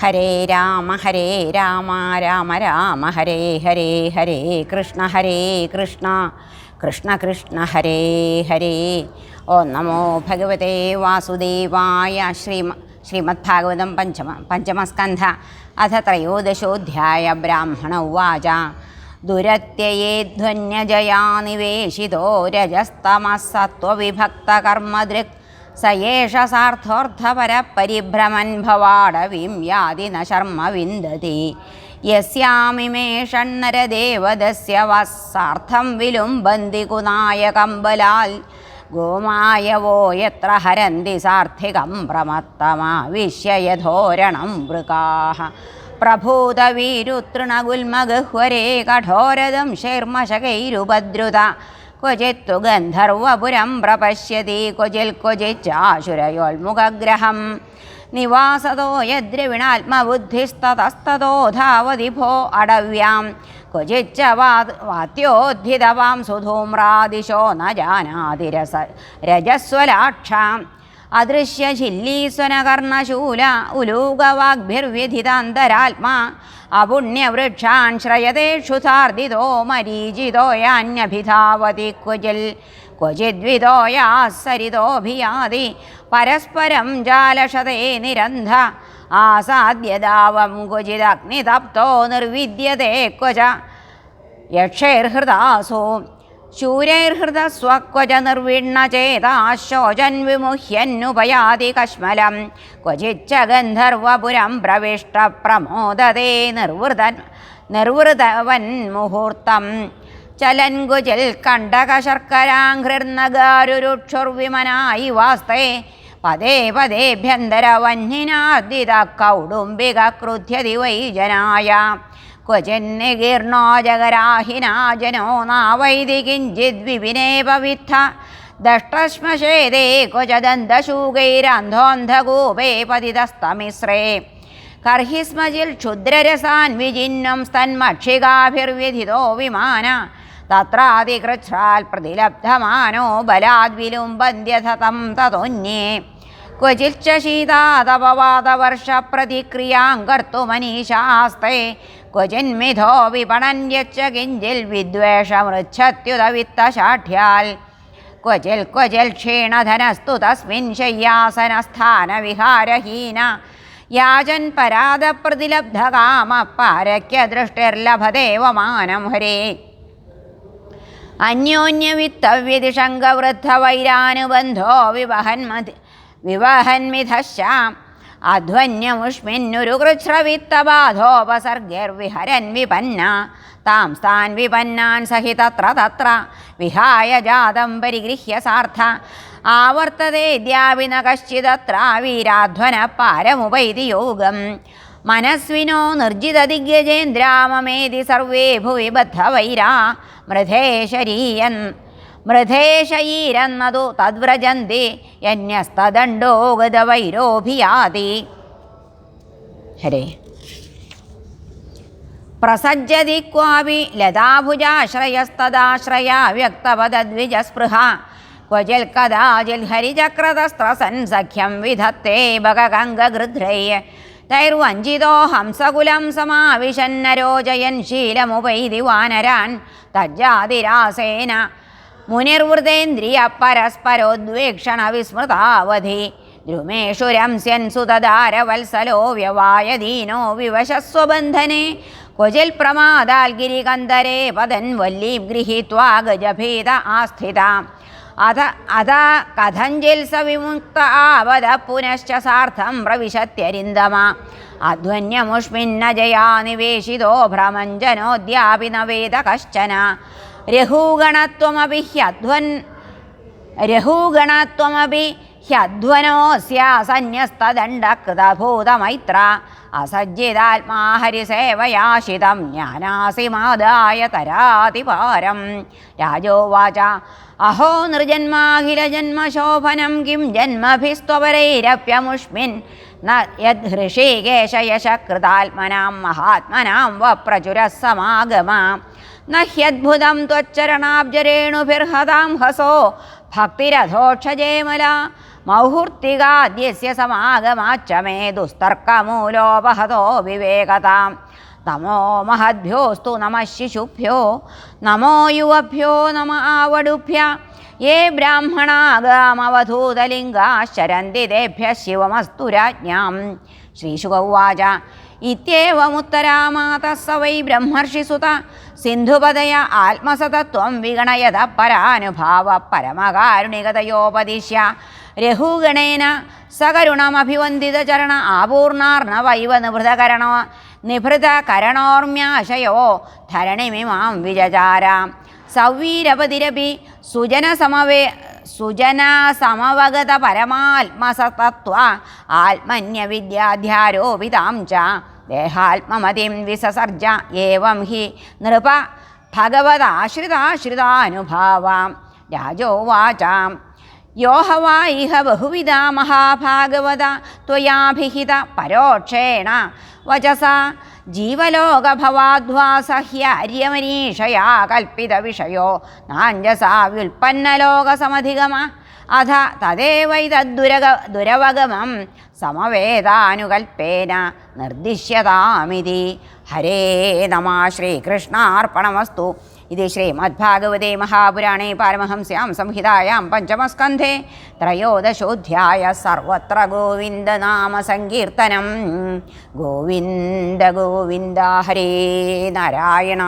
ഹരേ രാമ ഹരേ രാമ രാമ രാമ ഹരേ ഹരേ ഹരേ കൃഷ്ണ ഹരേ കൃഷ്ണ കൃഷ്ണ കൃഷ്ണ ഹരേ ഹരേ ഓം നമോ ഭഗവതേ വാസുദേവായ ശ്രീമ ശ്രീമദ്ഭാഗവതം പഞ്ചമ പഞ്ചമസ്കന്ധ അഥ ത്രയോദശോധ്യായ ബ്രാഹ്മണ ഉവാച ദുരത്യയേധ്വന്യജയാ നിവേശിതോ രജസ്തമസത്വവിഭക്തകർമ്മദൃക് സയേഷ സാർത്ഥോർത്ഥപരപരിഭ്രമൻ ഭവാടവിം യാതി ന ശർമ്മ വിന്ദതി യസ്യാമിമേ ഷണ്ണരദേവദസ്യ വസ്സാർത്ഥം വിലുംബന്തി കുനായകമ്പലാൽ ഗോമായവോ യത്ര ഹരന്തി സാർത്ഥികം പ്രമത്തമാവിശ്യയധോരണം വൃകാഹ പ്രഭൂതവീരുതൃണഗുൽമഗഹ്വരേ കഠോരതം ശൈർമശകൈരുപദ്രുത क्वचित्तु गन्धर्वपुरं प्रपश्यति, क्वचिल् क्वचिच्चाशुरयोल्मुखग्रहं निवासतो यद्रविणात्मबुद्धिस्ततस्ततो धावति भो अडव्यां क्वचिच्च वा वात्योद्धितवां सुधूम्रादिशो न जानाति रस रजस्वलाक्षाम्। അദൃശ്യ ശില്ലീസ്വനകർണശൂല ഉലൂകവാഗ്ഭിർവ്യഥിതാന്തരാത്മാ അപുണ്യവൃക്ഷാൻ ശ്രയതേഷു സാർദിതോ മരീചിതോയാന്യഭിധാവതി കുജിൽ ക്വചിദ്വിതോയാസരിതോഭിയാതി പരസ്പരം ജാലഷതേ നിരന്ധ. ആസാദ്യതാവം ക്വചിദഗ്നിതപ്തോ നിർവിദ്യതേ ക്വച. യക്ഷൈർഹൃദാസോ ശൂരൈർഹൃത സ്വക്വജ നിർവിണ്ണ ചേതാശോചൻ വിമുഹ്യന്നുപയാതി കശ്മലം ക്വചിച്ച ഗന്ധർവപുരം പ്രവിഷ്ട പ്രമോദതേ നിർവൃതൻ നിർവൃതവൻ മുഹൂർത്തം. ചലൻകുചിൽ കണ്ടകശർക്കരാഘൃർനഗാരുരുക്ഷുർവിമനായി വാസ്തേ. പദേ പദേഭ്യന്തരവന്യനാർദിത കൗടുംബിക ക്രുധ്യതി വൈജനായ ക്വചന്നഗീർണോ ജഗരാഹിനാജനോ നാവൈതി കിഞ്ചിദ്വിപിനേ പവിദ്ധ ദഷ്ടശ്മശേതേ ക്വചദന്തശൂകൈരന്ധോന്ധകൂപേ പതിതസ്തമിശ്രേ. കർഹിസ്മജിൽ ക്ഷുദ്രരസാൻ വിജിന്നും സ്തന്മക്ഷികാഭിർവിധിതോ വിമാന. തത്രാതികൃച്ഛാൽ പ്രതിലബ്ധമാനോ ബലാദ്വിലും ബന്ധ്യഥതം തതൊന്യേ. क्वचिच्च शीतातपवातवर्षप्रतिक्रियां कर्तुमनीशास्ते क्वचिन्मिथो विपणन्यच्च किञ्चिल् विद्वेषमृच्छत्युदवित्तशाढ्याल् क्वचिल् क्वचिल् क्षीणधनस्तु तस्मिन् शय्यासनस्थानविहारहीन याचन् परादप्रतिलब्धकामः पारक्यदृष्टिर्लभतेव मानं हरे अन्योन्यवित्तव्यतिशङ्कवृद्धवैरानुबन्धो विवहन्मति വിവഹന്മിധശ്യാം. അധ്വന്യമുഷ്മിന്നുരു കൃച്ഛ്രവിത്തബാധോപസർഗൈർവിഹരൻ വിപന്ന താം സ്ഥാൻ വിപന്നാൻ സഹി തത്ര. തത്ര വിഹായ ജാതം പരിഗൃഹ്യ സാർത്ഥ. ആവർത്തതേദ്യാവിന കശ്ചിതത്ര വീരാധ്വന പാരമുപൈതി യോഗം മനസ്വിനോ നിർജിതദിഗ്ഗജേന്ദ്രാമമേതി സർവേ ഭുവി ബദ്ധവൈരാ മൃധേ ശരീയൻ മൃധേശയീരന്നതു തദ്വ്രജന്തി യന്യസ്തദണ്ഡോ ഗതവൈരോഭിയാതി ഹരേ. പ്രസജ്ജതി ക്വാപി ലതാഭുജാശ്രയസ്തദാശ്രയാ വ്യക്തപദദ്വിജസ്പൃഹ. ക്വചിൽ കഥാചിൽ ഹരിചക്രതസ്ത്രസൻ സഖ്യം വിധത്തെ ബകകങ്കഗൃധ്രൈ തൈർവഞ്ചിതോ ഹംസകുലം സമാവിശന്നരോചയൻ ശീലമുപൈതി വാനരാൻ തജ്ജാതിരാസേന മുനിർവൃതേന്ദ്രിയ പരസ്പരോദ്വേക്ഷണ വിസ്മൃതാവധി ദ്രുമേഷു രംസ്യൻ സുതദാരവത്സലോ വ്യവായദീനോ വിവശസ്വബന്ധനെ. ക്വചിൽ പ്രമാദാൽ ഗിരികന്ധരേ പതൻ വല്ലീം ഗൃഹീത്വാ ഗജഭേദ ആസ്ഥിത. അത അത കഥഞ്ചിൽ സ വിമുക്ത ആവത പുനശ്ച സാർത്ഥം പ്രവിശത്യരിന്ദമ. അധ്വന്യമുഷ്മിന്നജയാ നിവേശിതോ ഭ്രമഞ്ജനോദ്യാപി നവേദ വേദ കശ്ചന. രഘൂഗണത്വമപി ഹ്യധ്വൻ രഹൂഗണത്വമപി ഹ്യധ്വനോസ്യാസന്യസ്തദണ്ഡകൃതഭൂതമൈത്ര അസജ്ജിതാത്മാ ഹരിസേവയാശിതം ജ്ഞാനാസിമാദായ തരാതിപാരം. രാജോവാച അഹോ നൃജന്മാഖിലജന്മശോഭനം കിം ജന്മഭിസ്ത്വപരൈരപ്യമുഷ്മിൻ ന യദ്ഹൃഷീകേശയശകൃതാത്മനാം മഹാത്മനാം വ സമാഗമാ न ह्यद्भुतं त्वच्चरणाब्जरेणुभिर्हतां हसो। भक्तिरथोक्षजेमला। मौहूर्ति समागमाच्च मे दुस्तर्कमूलोपहतो विवेकता नमो महद्भ्योऽस्तु नमः शिशुभ्यो। नमो युवभ्यो नम आवडुभ्य। ये ब्राह्मणागामवधूतलिङ्गाश्चरन्ति तेभ्य शिवमस्तु राज्ञां श्रीशुक उवाच। इत्येवमुत्तरा मातः स वै ब्रह्मर्षिसुत। സിന്ധുപതയ ആത്മസതത്വം വിഗണയത പരാനുഭാവ പരമകാരുണികതയോപദിശ്യ. രഘുഗണേന സകരുണമഭിവന്ദിതചരണ ആപൂർണാർണവൈവ നിഭൃതകരണ നിഭൃതകരണോർമ്യാശയോ ധരണിമിമാം വിജചാരാം സൗവീരപതിരപി സുജനസമവേ സുജനസമവഗത പരമാത്മസതത്വ ആത്മന്യവിദ്യാധ്യാരോപിതാം ച ദേഹാത്മമതിം വിസസർജ ഏവം ഹി നൃപ ഭഗവതാശ്രിതാശ്രിതാനുഭാവാം. രാജോവാചാം. യോഹവാ ഇഹ ബഹുവിധ മഹാഭാഗവത ത്വയാഭിഹിത പരോക്ഷേണ വചസ. ജീവലോകഭവാധ്വാസഹ്യര്യമനീഷയാ കൽപ്പിത വിഷയോ നാഞ്ജസാ വ്യുൽപ്പന്നലോകസമധിഗമ. അധ തദേവൈതദ്ദുരക ദുരവഗമം സമവേദാനുകൽപ്പേന നിർദ്ദിശ്യതാമിതി. ഹരേ നമ ശ്രീകൃഷ്ണാർപ്പണമസ്തു. ഇത് ശ്രീമദ്ഭാഗവതേ മഹാപുരാണേ പാരമഹംസ്യാം സംഹിതായാം പഞ്ചമസ്കന്ധേ ത്രയോദശോധ്യായ സർവത്ര ഗോവിന്ദനാമ സങ്കീർത്തനം. ഗോവിന്ദ ഗോവിന്ദ ഹരേ നാരായണ.